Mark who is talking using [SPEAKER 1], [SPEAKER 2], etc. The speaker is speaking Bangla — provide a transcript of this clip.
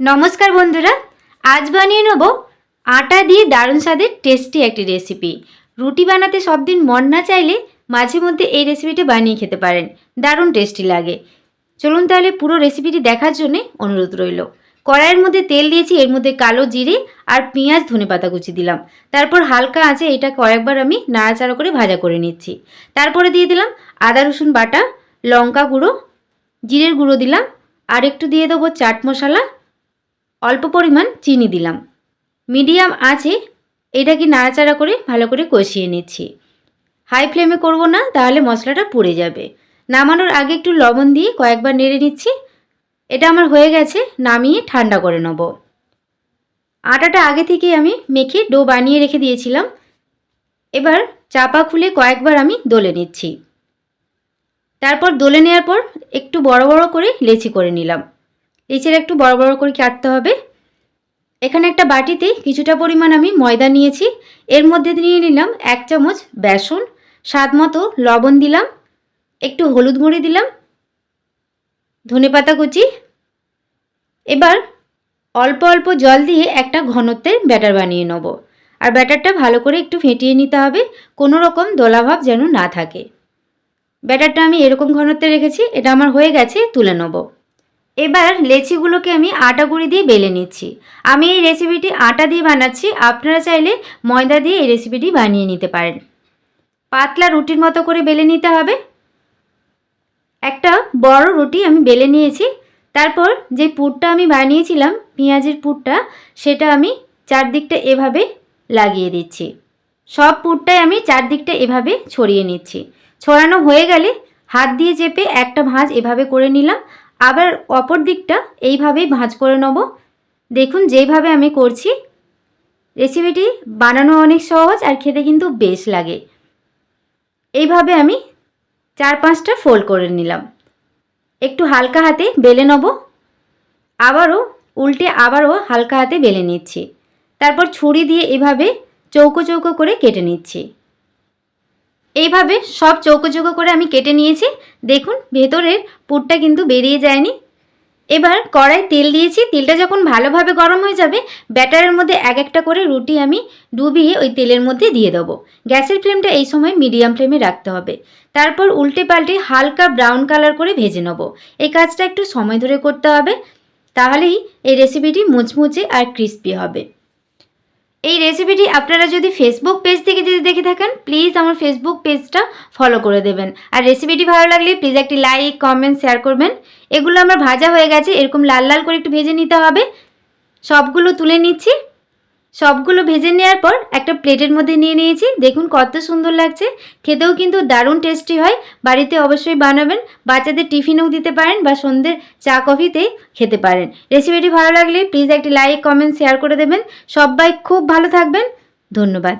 [SPEAKER 1] নমস্কার বন্ধুরা, আজ বানিয়ে নেব আটা দিয়ে দারুণ স্বাদের টেস্টি একটি রেসিপি রুটি বানাতে সব দিন মন না চাইলে মাঝে মধ্যে এই রেসিপিটি বানিয়ে খেতে পারেন। দারুণ টেস্টি লাগে। চলুন তাহলে পুরো রেসিপিটি দেখার জন্যে অনুরোধ রইল। কড়াইয়ের মধ্যে তেল দিয়েছি, এর মধ্যে কালো জিরে আর পেঁয়াজ ধনে পাতা কুচি দিলাম। তারপর হালকা আছে এটা কয়েকবার আমি নাড়াচাড়া করে ভাজা করে নিচ্ছি। তারপরে দিয়ে দিলাম আদা, রসুন বাটা, লঙ্কা গুঁড়ো, জিরের গুঁড়ো দিলাম, আর একটু দিয়ে দেবো চাট মশলা অল্প পরিমাণ চিনি দিলাম। মিডিয়াম আছে, এটাকে নাড়াচাড়া করে ভালো করে কষিয়ে নিচ্ছি। হাই ফ্লেমে করব না, তাহলে মশলাটা পুড়ে যাবে। নামানোর আগে একটু লবণ দিয়ে কয়েকবার নেড়ে নিচ্ছি। এটা আমার হয়ে গেছে, নামিয়ে ঠান্ডা করে নেব। আটাটা আগে থেকে আমি মেখে ডো বানিয়ে রেখে দিয়েছিলাম। এবার চাপা খুলে কয়েকবার আমি দোলে নিচ্ছি। তারপর দোলে নেওয়ার পর একটু বড় বড় করে লেচি করে নিলাম। লেচির একটু বড় বড় করে কাটতে হবে। এখানে একটা বাটিতে কিছুটা পরিমাণ আমি ময়দা নিয়েছি। এর মধ্যে নিয়ে নিলাম এক চামচ বেসন, স্বাদ মতো লবণ দিলাম, একটু হলুদ গুঁড়ি দিলাম ধনেপাতা কুচি। এবার অল্প অল্প জল দিয়ে একটা ঘনত্বের ব্যাটার বানিয়ে নেব। আর ব্যাটারটা ভালো করে একটু ফেটিয়ে নিতে হবে, কোনো রকম দোলাভাব যেন না থাকে। ব্যাটারটা আমি এরকম ঘনত্বে রেখেছি, এটা আমার হয়ে গেছে, তুলে নেব। এবার লেচিগুলোকে আমি আটা গুঁড়ি দিয়ে বেলে নিচ্ছি। আমি এই রেসিপিটি আটা দিয়ে বানাচ্ছি, আপনারা চাইলে ময়দা দিয়ে এই রেসিপিটি বানিয়ে নিতে পারেন। পাতলা রুটির মতো করে বেলে নিতে হবে। একটা বড় রুটি আমি বেলে নিয়েছি। তারপর যে পুরটা আমি বানিয়েছিলাম, পেঁয়াজের পুরটা, সেটা আমি চারদিকটা এভাবে লাগিয়ে দিচ্ছি। সব পুরটাই আমি চারদিকটা এভাবে ছড়িয়ে নিচ্ছি। ছড়ানো হয়ে গেলে হাত দিয়ে চেপে একটা ভাঁজ এভাবে করে নিলাম। আবার অপর দিকটা এইভাবেই ভাঁজ করে নেব। দেখুন, যেইভাবে আমি করছি রেসিপিটি বানানো অনেক সহজ আর খেতে কিন্তু বেশ লাগে। এইভাবে আমি চার পাঁচটা ফোল্ড করে নিলাম। একটু হালকা হাতে বেলে নেব। আবারও উল্টে আবারও হালকা হাতে বেলে নিচ্ছি। তারপর ছুরি দিয়ে এভাবে চৌকো চৌকো করে কেটে নিচ্ছি। এইভাবে সব চৌকো চৌকো করে আমি কেটে নিয়েছি। দেখুন, ভেতরের পুরটা কিন্তু বেরিয়ে যায়নি। এবার কড়াই তেল দিয়েছি। তেলটা যখন ভালোভাবে গরম হয়ে যাবে, ব্যাটারের মধ্যে এক একটা করে রুটি আমি ডুবিয়ে ওই তেলের মধ্যে দিয়ে দেবো। গ্যাসের ফ্লেমটা এই সময় মিডিয়াম ফ্লেমে রাখতে হবে। তারপর উল্টে পাল্টে হালকা ব্রাউন কালার করে ভেজে নেব। এই কাজটা একটু সময় ধরে করতে হবে, তাহলেই এই রেসিপিটি মুচমুচে আর ক্রিস্পি হবে। এই রেসিপিটি আপনারা যদি ফেসবুক পেজ থেকে যদি দেখে থাকেন প্লিজ আমার ফেসবুক পেজটা ফলো করে দেবেন। আর রেসিপিটি ভালো লাগলে প্লিজ একটি লাইক কমেন্ট শেয়ার করবেন। এগুলো আমার ভাজা হয়ে গেছে, এরকম লাল লাল করে একটু ভেজে নিতে হবে। সবগুলো তুলে নিচ্ছি। সবগুলো ভেজে নেওয়ার পর একটা প্লেটের মধ্যে নিয়ে নিয়েছি। দেখুন কত সুন্দর লাগছে। খেতেও কিন্তু দারুণ টেস্টি হয়। বাড়িতে অবশ্যই বানাবেন। বাচ্চাদের টিফিনেও দিতে পারেন বা সন্ধ্যের চা, কফিতে খেতে পারেন। রেসিপিটি ভালো লাগলে প্লিজ একটি লাইক কমেন্ট শেয়ার করে দেবেন। সবাই খুব ভালো থাকবেন। ধন্যবাদ।